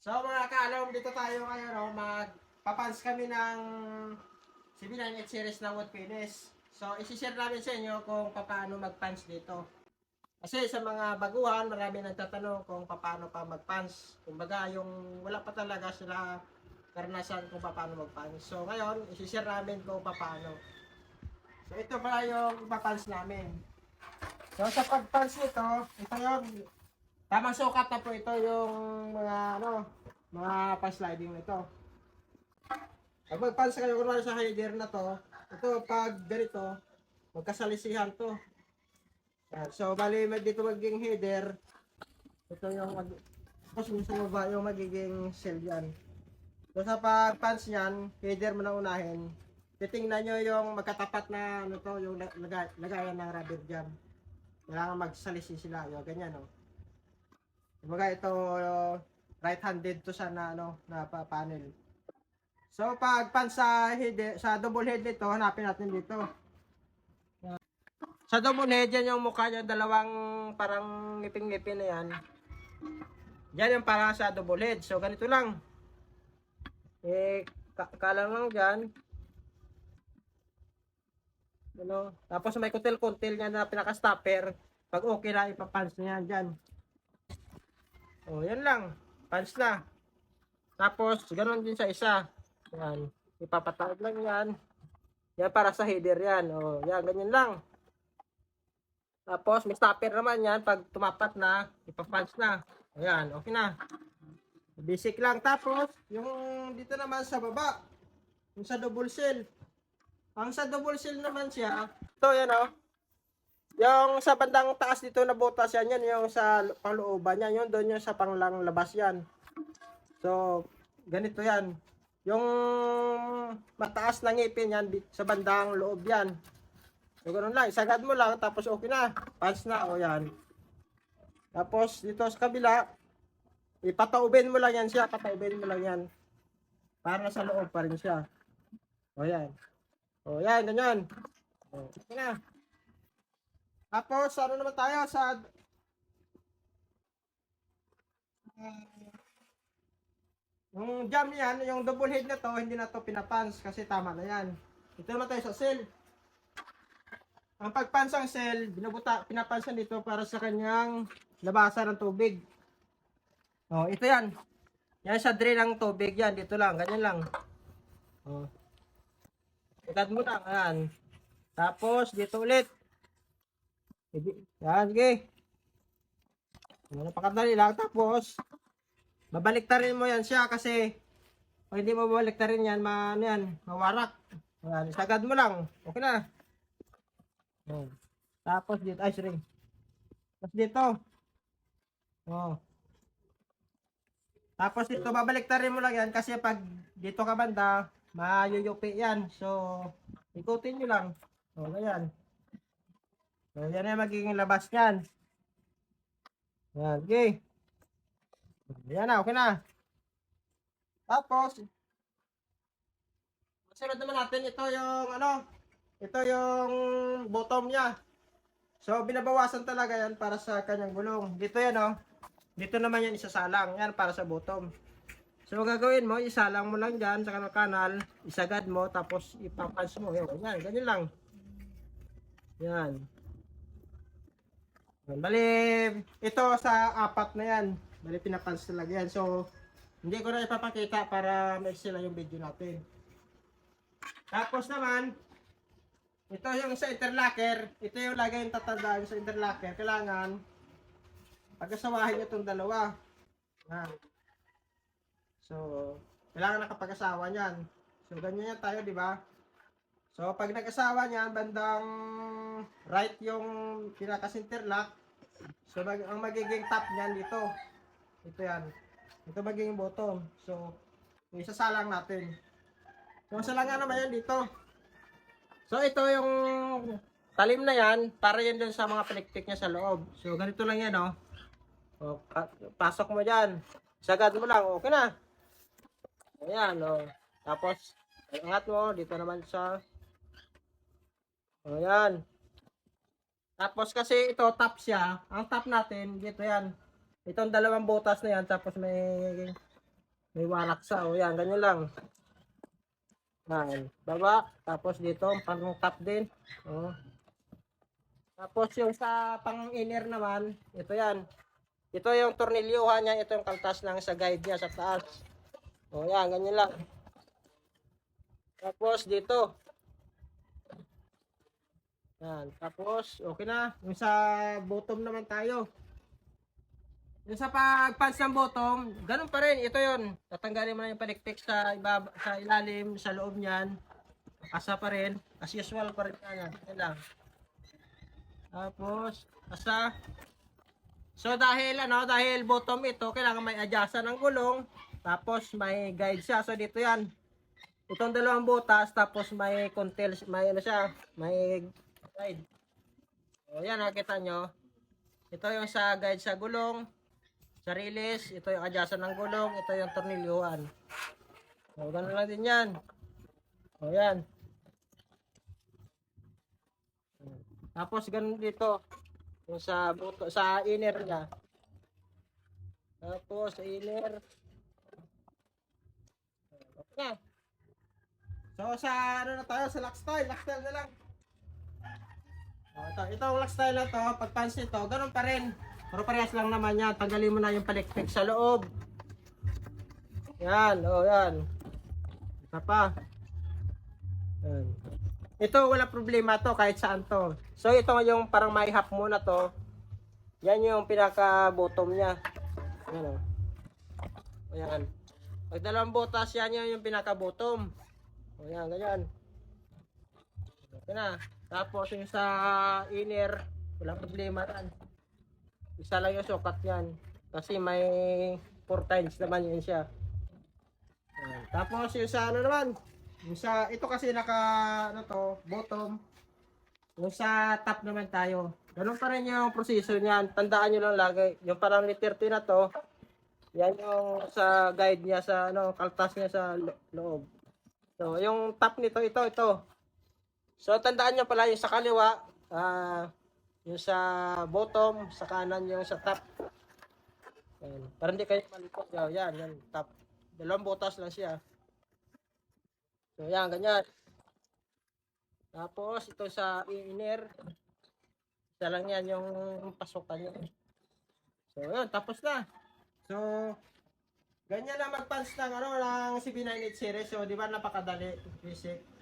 So mga kaalom, dito tayo ngayon, no, magpapans kami ng CB98 series na wood finish. So isi-share namin sa inyo kung paano magpans dito. Kasi sa mga baguhan, marami nagtatanong kung paano pa magpans. Kumbaga, yung wala pa talaga sila karanasan kung paano magpans. So ngayon, isi-share namin kung paano. So ito pala yung ipapans namin. So sa pagpans nito, ito yung tamang sukat na po ito yung mga ano, mga pan-sliding nito. Pag magpans kayo kunwari sa header na to, ito pag ganito, magkasalisihan to. So bali mag- dito magiging header, ito yung mag tapos sa baba yung magiging shell yan. So sa pag-pans niyan, header mo na unahin, titingnan nyo yung magkatapat na ano to, yung lag- lagay, lagayan ng rubber jam. Kailangan magsalisi sila, yung ganyan no. Kumbaga ito right-handed to sa na ano na pa panel. So pag pan sa head sa double head nito, hanapin natin dito. Yan. Sa double head yan yung mukha niya dalawang parang ngipin-ngipin na yan. Yan yung para sa double head. So ganito lang. Eh ka kalang lang diyan. Ano? Tapos may kutil-kuntil niya na pinaka-stopper. Pag okay na, ipapans niya dyan. O, yan lang. Pans na. Tapos, ganoon din sa isa. Yan. Ipapatawag lang yan. Yan para sa header yan. O, yan, ganyan lang. Tapos, may stopper naman yan. Pag tumapat na, ipapans na. Ayan, okay na. Basic lang. Tapos, yung dito naman sa baba, yung sa double cell. Ang sa double cell naman siya, ito yan o. Yung sa bandang taas dito na butas yan, yan yung sa panglooban yan, yun doon yung sa panglang labas yan. So, ganito yan. Yung mataas na ngipin yan, sa bandang loob yan. So, ganun lang. Isagad mo lang, tapos okay na. Pants na, o yan. Tapos, dito sa kabila, ipataubin mo lang yan siya, pataubin mo lang yan. Para sa loob pa rin siya. O yan. O yan, ganyan. O, okay na. Tapos, ano naman tayo sa... Yung jam yan, yung double head na to, hindi na to pinapans kasi tama na yan. Ito naman tayo sa cell. Ang pagpansang cell, binubuta, pinapansan dito para sa kanyang labasan ng tubig. Oh, ito yan. Yan sa drain ng tubig yan, dito lang, ganyan lang. Oh. Ikad mo lang, ayan. Tapos, dito ulit. Yan, sige. Ano, napakadali lang. Tapos, babaliktarin mo yan siya kasi kung hindi mo babaliktarin yan, ma, ano yan, mawarak. Ayan, isagad mo lang. Okay na. Oh. Tapos dito, ay sorry. Tapos dito. Oh. Tapos dito, babaliktarin mo lang yan kasi pag dito ka banda, mayuyupi yan. So, ikutin nyo lang. O, ganyan. So, yan yung magiging labas yan. Yan, okay. Yan na, okay na. Tapos, sunod naman natin, ito yung ano, ito yung bottom niya. So, binabawasan talaga yan para sa kanyang gulong. Dito yan, oh. Dito naman yan isasalang. Yan para sa bottom. So, gagawin mo, isalang mo lang dyan sa kanal-kanal, isagad mo, tapos ipapans mo. Yan, ganyan lang. Yan. Bali, ito sa apat na yan. Bali, pinapans talaga yan. So, hindi ko na ipapakita para lang yung video natin. Tapos naman, ito yung sa interlocker. Ito yung lagay yung tatandaan sa interlocker. Kailangan, pag-asawahin nyo itong dalawa. Yan. So, kailangan nakapag-asawa niyan. So, ganyan yan tayo, di ba? So, pag nag-asawa niyan, bandang right yung pinaka-center lock. So, mag ang magiging top niyan dito. Ito yan. Ito magiging bottom. So, isasalang natin. So, salangan naman yan dito. So, ito yung talim na yan, para yan dun sa mga pilikpik niya sa loob. So, ganito lang yan, oh. O, pa- pasok mo dyan. Sagad mo lang, okay na. Ayan, oh. Tapos, angat mo, dito naman sa... Ayan. Tapos kasi ito, top siya. Ang top natin, dito yan. Itong dalawang butas na yan, tapos may May waraksa. O yan, ganyan lang. Yan. Baba. Tapos dito, pang top din. O. Tapos yung sa pang inner naman, ito yan. Ito yung tornilyuhan niya, ito yung kaltas lang sa guide niya sa taas. O yan, ganyan lang. Tapos dito. Yan. Tapos, okay na. Yung sa bottom naman tayo. Yung sa pag-punch ng bottom, ganun pa rin. Ito yon Tatanggalin mo na yung palikpik sa, ibaba, sa ilalim, sa loob niyan. Asa pa rin. As usual pa rin yan. Yan lang. Tapos, asa. So dahil ano, dahil bottom ito, kailangan may adjustan ng gulong. Tapos may guide siya. So dito yan. Itong dalawang butas, tapos may contel, may ano siya, may guide. O yan, nakita nyo. Ito yung sa guide sa gulong, sa release, ito yung adjustan ng gulong, ito yung tornilyuhan. O, ganun lang din yan. O yan. Tapos ganun dito. Yung sa buto, sa inner niya. Tapos inner. Okay. So sa ano na tayo, sa lock style, lock style na lang. Oh, ito, itong lock style na to, pag pants nito, ganun pa rin. Pero parehas lang naman yan. Tanggalin mo na yung palikpik sa loob. Yan, oh yan. Isa pa. Yan. Ito, wala problema to kahit saan to. So, ito yung parang may half muna to. Yan yung pinaka-bottom niya. Yan o. O yan. Pag dalawang butas, yan yun yung pinaka-bottom. O yan, ganyan. Okay na. Tapos yung sa inner, walang problema yan. Isa lang yung sukat yan. Kasi may 4 times naman yun siya. Tapos yung sa ano naman, yung sa, ito kasi naka, ano to, bottom. Yung sa top naman tayo. Ganun pa rin yung proseso niyan. Tandaan nyo lang lagi. Yung parang letter T na to, yan yung sa guide niya sa, ano, kaltas niya sa lo- loob. So, yung top nito, ito, ito. So, tandaan nyo pala yung sa kaliwa, ah, yung sa bottom, sa kanan yung sa top. Yan. Para hindi kayo malikot. Yan, yan, top. Dalawang butas lang siya. So, yan, ganyan. Tapos, ito sa inner. Isa lang yan yung pasukan niya. So, yun, tapos na. So, ganyan lang mag-pants ng, ano, ng CB98 series. So, di ba napakadali, basic.